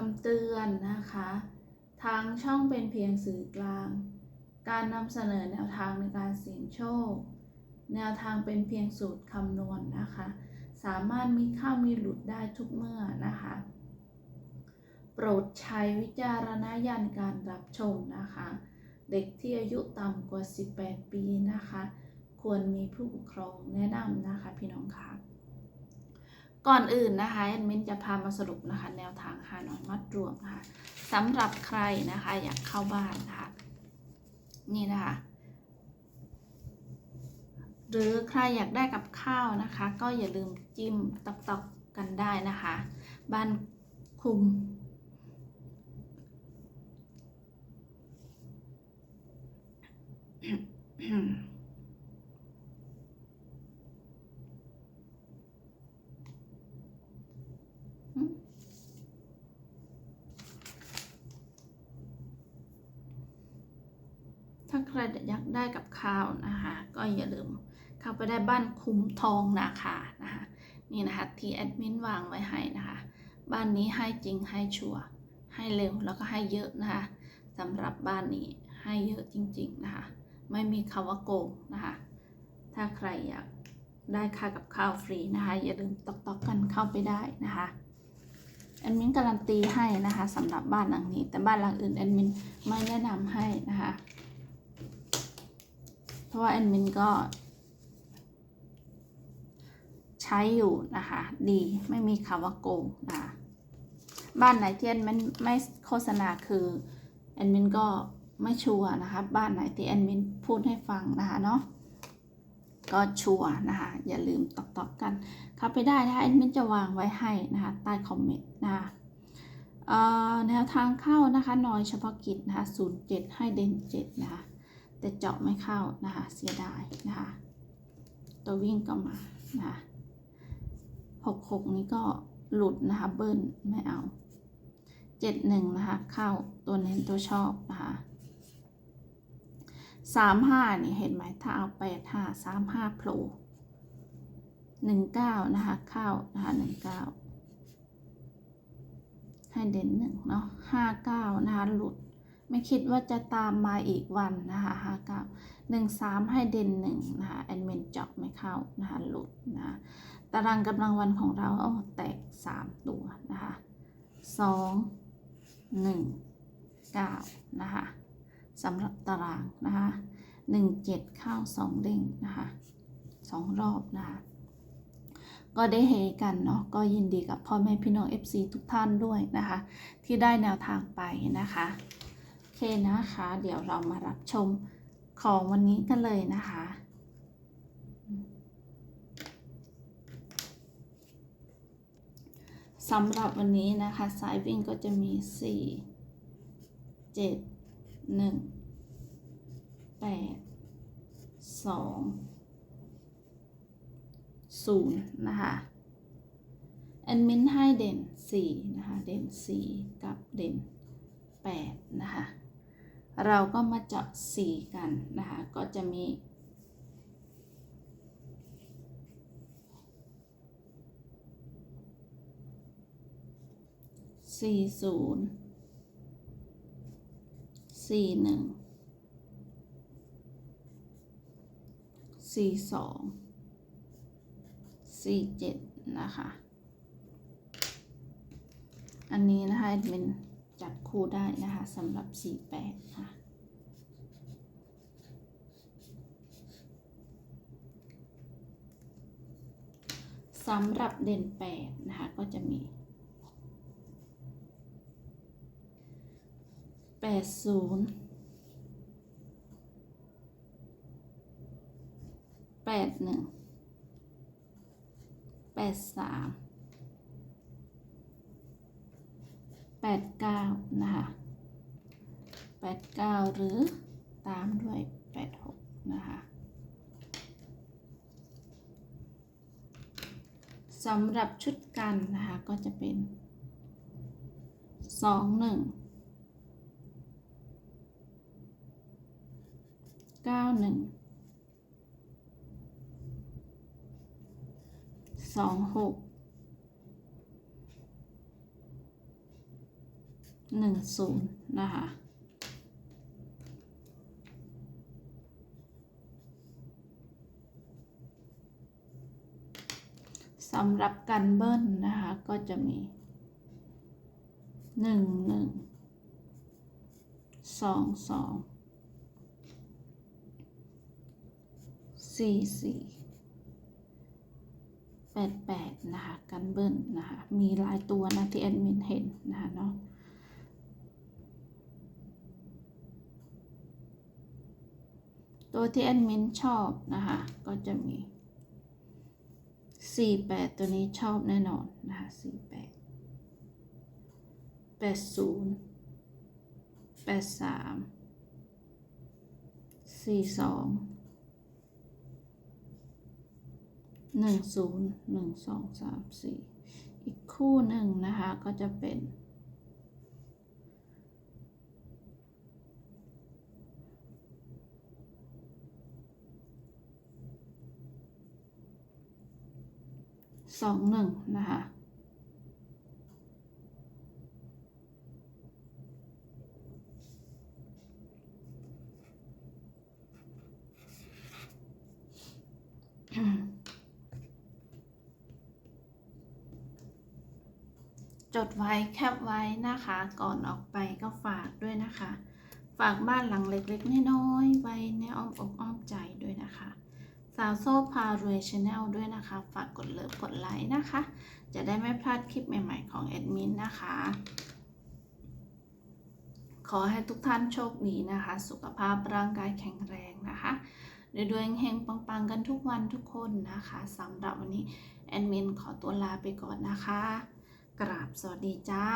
คำเตือนนะคะ ทางช่องเป็นเพียงสื่อกลาง การนำเสนอแนวทางในการเสี่ยงโชค แนวทางเป็นเพียงสูตรคำนวณนะคะ สามารถมีเข้ามีหลุดได้ทุกเมื่อนะคะ โปรดใช้วิจารณญาณการรับชมนะคะ เด็กที่อายุต่ำกว่า 18 ปีนะคะ ควรมีผู้ปกครองแนะนำนะคะพี่น้องค่ะ ก่อนอื่นนะคะแอดมินจะพามาสรุปนะคะแนวทางหาหน่อยมัดรวมนะคะสำหรับใครนะคะอยากเข้าบ้านนะคะนี่นะคะ หรือใครอยากได้กับข้าวนะคะ ก็อย่าลืมจิ้มตอกตอกกันได้นะคะ บ้านคุมถ้า รอยากได้กับข้าวนะคะก็อย่าลืมเข้าไปได้บ้านคุ้มทองนะคะนะคะนี่นะคะที่แอดมินวางไว้ให้นะคะบ้านนี้ให้จริงให้ชัวร์ให้เร็วแล้วก็ให้เยอะนะคะสำหรับบ้านนี้ให้เยอะจริงๆนะคะไม่มีคำว่าโกงนะคะถ้าใครอยากได้ค่ากับข้าวฟรีนะคะอย่าลืมตอกๆกันเข้าไปได้นะคะแอดมินการันตีให้นะคะสำหรับบ้านหลังนี้ แต่บ้านหลังอื่นแอดมินไม่แนะนำให้นะคะ ราะว่าแอดมินก็ใช้อยู่นะคะ ดีไม่มีคำว่าโกงนะคะบ้านไหนที่แอดมินไม่โฆษณาคือแอดมินก็ไม่ชัวร์นะคะบ้านไหนที่แอดมินพูดให้ฟังนะคะเนาะก็ชัวร์นะคะ อย่าลืมตอบตอบกัน เข้าไปได้นะคะแอดมินจะวางไว้ให้นะคะ ใต้คอมเมนต์นะคะแนวทางเข้านะคะน้อยเฉพาะกิจนะคะ07 ให้เด่น7นะคะ แต่เจาะไม่เข้านะคะ เสียดายนะคะ ตัววิ่งก็มานะคะหกหกนี้ก็หลุดนะคะเบิ้ลไม่เอาเจ็ดหนึ่งนะคะเข้าตัวเน้นตัวชอบนะคะสามห้านี่เห็นไหมถ้าเอาแปดห้าสามห้าโผล่หนึ่งเก้านะคะเข้านะคะหนึ่งเก้าให้เด่นหนึ่งเนาะห้าเก้านะคะหลุด ไม่คิดว่าจะตามมาอีกวันนะคะห้าเก้าหนึ่งสามให้เด่นหนึ่งนะคะแอดมินเจาะไม่เข้านะคะหลุดนะะตารางกำลังวันของเราโอ้แตกสามตัวนะคะสองหนึ่งเก้านะคะสำหรับตารางนะคะหนึ่งเจ็ดเข้าสองเด้งนะคะสองรอบนะคะก็ได้เฮกันเนาะก็ยินดีกับพ่อแม่พี่น้อง FC ทุกท่านด้วยนะคะ ที่ได้แนวทางไปนะคะ เคนะคะ เดี๋ยวเรามารับชมของวันนี้กันเลยนะคะ สำหรับวันนี้นะคะ สายวิ่งก็จะมี 4 7 1 8 2 0 นะคะแอดมินให้เด่น 4 นะคะ เด่น 4 กับเด่น 8 นะคะ เราก็มาเจาะ4กันนะคะ ก็จะมีสี่ศูนย์สี่หนึ่งสี่สองสี่เจ็ดนะคะ อันนี้นะคะเป็น จัดคู่ได้นะคะสำหรับ 48 ค่ะสำหรับเด่น 8 นะคะ ก็จะมี 80 81 83 89 นะคะ 89 หรือตามด้วย 86 นะคะสำหรับชุดกันนะคะ ก็จะเป็น 2 1 9 1 2 6 หนึ่งศูนย์นะคะสำหรับกันเบิ้ลนะคะ ก็จะมีหนึ่งหนึ่งสองสองสี่สี่แปดแปดนะคะ กันเบิ้ลนะคะ มีหลายตัวนะที่แอดมินเห็นนะคะเนาะ ตัวที่แอดมินชอบนะคะ ก็จะมี 48 ตัวนี้ชอบแน่นอนนะคะ48 80 83 42 10 1 2 3 4 อีกคู่หนึ่งนะคะ ก็จะเป็น สองหนึ่งนะคะจดไว้แคปไว้นะคะ ก่อนออกไปก็ฝากด้วยนะคะ ฝากบ้านหลังเล็กๆน้อยๆไว้ในอ้อมอกอ้อมใจด้วยนะคะ สาวโซ่พารวยชาแนลด้วยนะคะ ฝากกดเลิฟกดไลค์นะคะ จะได้ไม่พลาดคลิปใหม่ๆของแอดมินนะคะ ขอให้ทุกท่านโชคดีนะคะ สุขภาพร่างกายแข็งแรงนะคะด้วยด้วยเฮงๆปังๆ กันทุกวันทุกคนนะคะสำหรับวันนี้แอดมินขอตัวลาไปก่อนนะคะ กราบสวัสดีจ้า